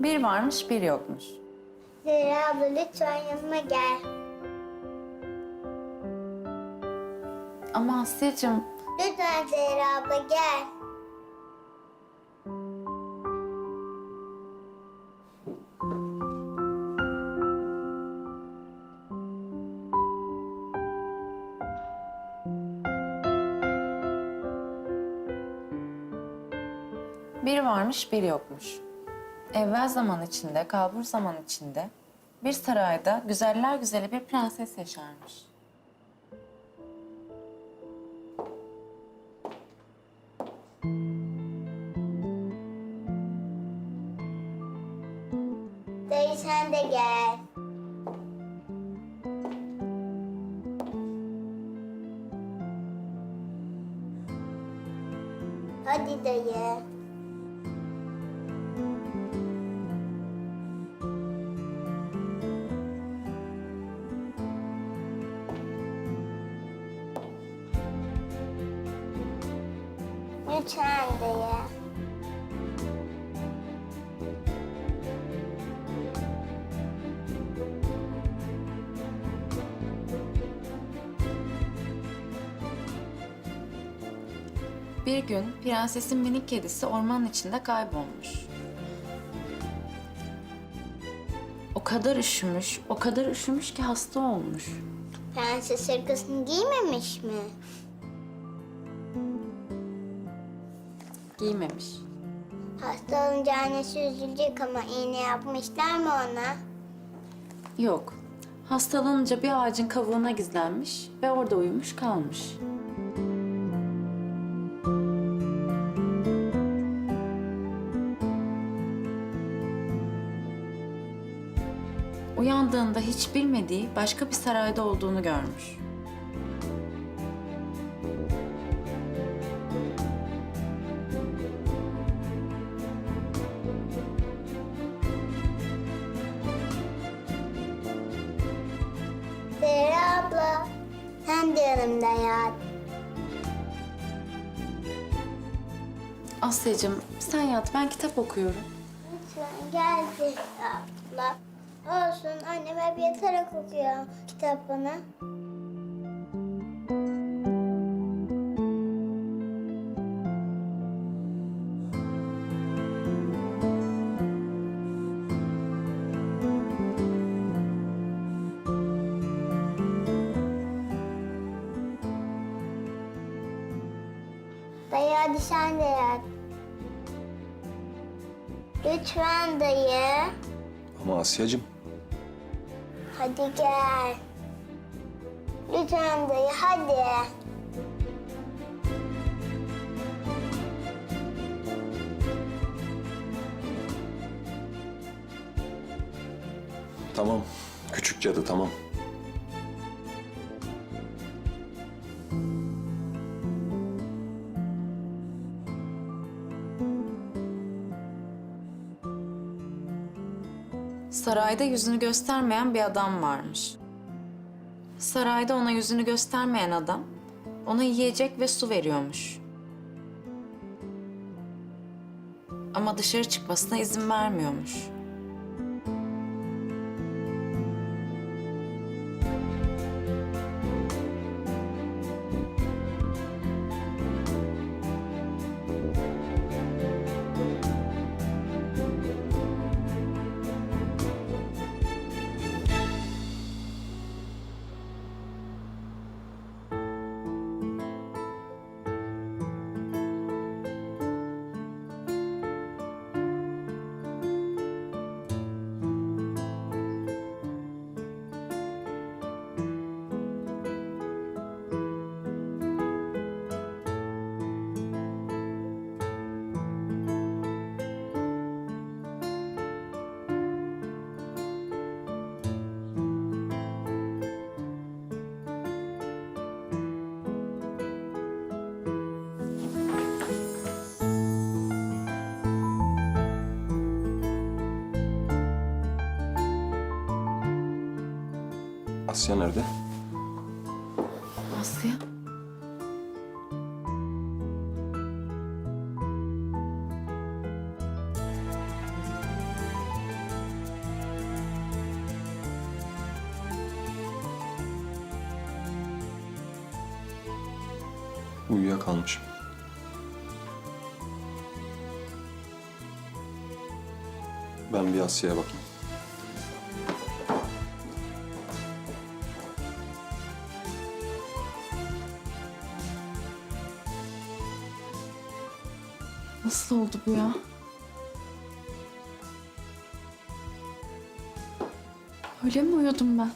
Bir varmış bir yokmuş. Zehra abla lütfen yanıma gel. Ama Asya'cığım Lütfen Zehra abla gel. bir varmış bir yokmuş. Evvel zaman içinde, kalbur zaman içinde bir sarayda güzeller güzeli bir prenses yaşarmış. Dayı sen de gel. Hadi dayı. Lütfen dayı. Bir gün prensesin minik kedisi ormanın içinde kaybolmuş. O kadar üşümüş, o kadar üşümüş ki hasta olmuş. Prenses hırkasını giymemiş mi? Giymemiş. Hasta olunca annesi üzülecek ama iğne yapmışlar mı ona? Yok. Hastalanınca bir ağacın kavuğuna gizlenmiş ve orada uyumuş kalmış. Uyandığında hiç bilmediği başka bir sarayda olduğunu görmüş. Sen de yanımda yat. Asya'cığım sen yat ben kitap okuyorum. Lütfen gel abla. Olsun annem hep yatarak okuyor kitabını. Hadi sen de yat. Lütfen dayı. Ama Asya'cığım Hadi gel. Lütfen dayı hadi. tamam. Küçük cadı tamam. Sarayda yüzünü göstermeyen bir adam varmış. Sarayda ona yüzünü göstermeyen adam ona yiyecek ve su veriyormuş. Ama dışarı çıkmasına izin vermiyormuş. Asya nerede? Asya? Uyuyakalmışım. Ben bir Asya'ya bakayım. Nasıl oldu bu ya? Öyle mi uyudum ben?